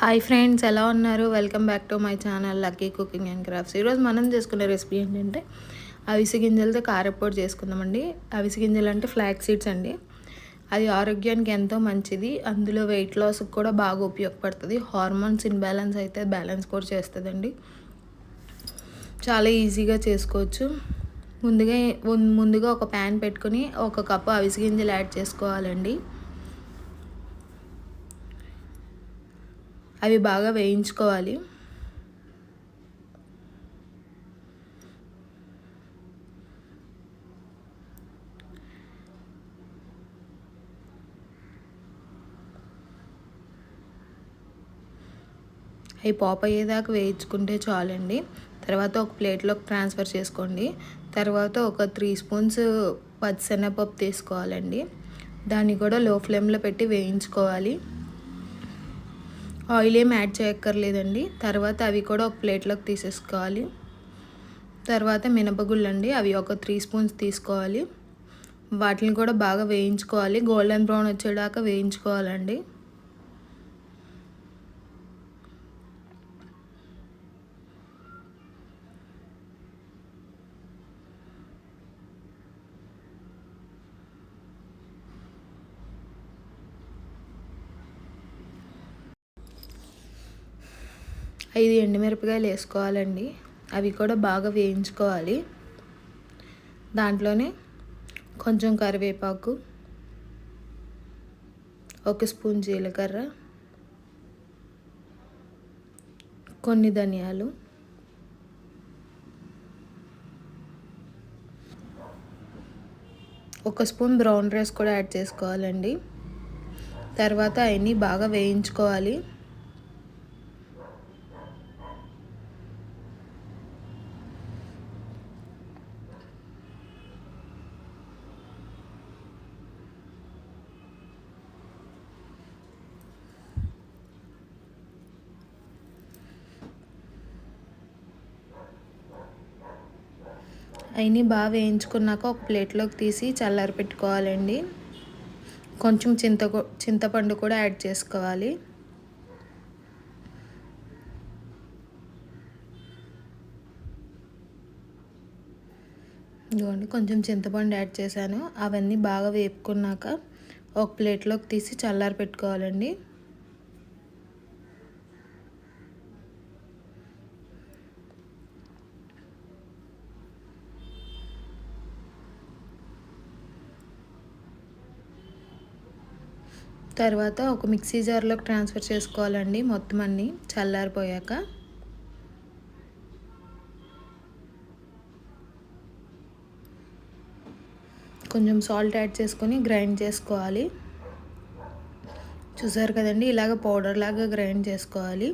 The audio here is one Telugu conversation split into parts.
హాయ్ ఫ్రెండ్స్ ఎలా ఉన్నారు? Welcome back to my channel lucky cooking and crafts ఈరోజు మనం చేసుకునే రెసిపీ ఏంటంటే అవిసి గింజలతో కారపొడి చేసుకుందామండి. అవిసి గింజలు అంటే ఫ్లాక్ సీడ్స్ అండి. అది ఆరోగ్యానికి ఎంతో మంచిది. అందులో వెయిట్ లాస్కి కూడా బాగా ఉపయోగపడుతుంది. హార్మోన్స్ ఇన్బ్యాలెన్స్ అయితే బ్యాలెన్స్ కూడా చేస్తుందండి. చాలా ఈజీగా చేసుకోవచ్చు. ముందుగా ముందుగా ఒక ప్యాన్ పెట్టుకుని ఒక కప్పు అవిసి గింజలు యాడ్ చేసుకోవాలండి. అవి బాగా వేయించుకోవాలి. అవి పాప్ అయ్యేదాకా వేయించుకుంటే చాలండి. తర్వాత ఒక ప్లేట్లోకి ట్రాన్స్ఫర్ చేసుకోండి. తర్వాత ఒక త్రీ స్పూన్స్ పచ్చిశనగపప్పు తీసుకోవాలండి. దాన్ని కూడా లో ఫ్లేమ్లో పెట్టి వేయించుకోవాలి. ఆయిల్ ఏం యాడ్ చేయక్కర్లేదండి. తర్వాత అవి కూడా ఒక ప్లేట్లోకి తీసేసుకోవాలి. తర్వాత మినపగుళ్ళు అండి అవి ఒక త్రీ స్పూన్స్ తీసుకోవాలి. వాటిని కూడా బాగా వేయించుకోవాలి. గోల్డెన్ బ్రౌన్ వచ్చేదాకా వేయించుకోవాలండి. ఐదు ఎండుమిరపకాయలు వేసుకోవాలండి. అవి కూడా బాగా వేయించుకోవాలి. దాంట్లోనే కొంచెం కరివేపాకు ఒక స్పూన్ జీలకర్ర కొన్ని ధనియాలు ఒక స్పూన్ బ్రౌన్ రైస్ కూడా యాడ్ చేసుకోవాలండి. తర్వాత అవన్నీ బాగా వేయించుకోవాలి. అవన్నీ బాగా వేయించుకున్నాక ఒక ప్లేట్లోకి తీసి చల్లారి పెట్టుకోవాలండి. కొంచెం చింత చింతపండు కూడా యాడ్ చేసుకోవాలి. ఇదిగోండి కొంచెం చింతపండు యాడ్ చేశాను. అవన్నీ బాగా వేపుకున్నాక ఒక ప్లేట్లోకి తీసి చల్లారి పెట్టుకోవాలండి. తర్వాత ఒక మిక్సీ జార్లోకి ట్రాన్స్ఫర్ చేసుకోవాలండి మొత్తం అన్నీ చల్లారిపోయాక. కొంచెం సాల్ట్ యాడ్ చేసుకొని గ్రైండ్ చేసుకోవాలి. చూసారు కదండి ఇలాగ పౌడర్ లాగా గ్రైండ్ చేసుకోవాలి.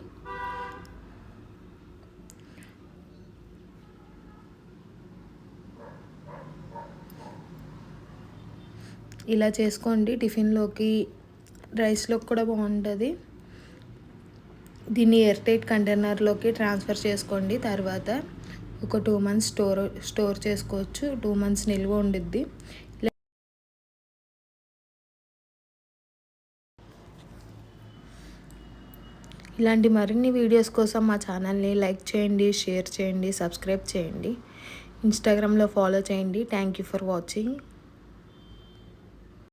ఇలా చేసుకోండి టిఫిన్లోకి రైస్లోకి కూడా బాగుంటుంది. దీన్ని ఎయిర్టైట్ కంటైనర్లోకి ట్రాన్స్ఫర్ చేసుకోండి తర్వాత ఒక టూ మంత్స్ స్టోర్ స్టోర్ చేసుకోవచ్చు. టూ మంత్స్ నిల్వ ఉండిద్ది. ఇలాంటి మరిన్ని వీడియోస్ కోసం మా ఛానల్ని లైక్ చేయండి షేర్ చేయండి సబ్స్క్రైబ్ చేయండి. ఇన్స్టాగ్రామ్లో ఫాలో చేయండి. Thank you for watching.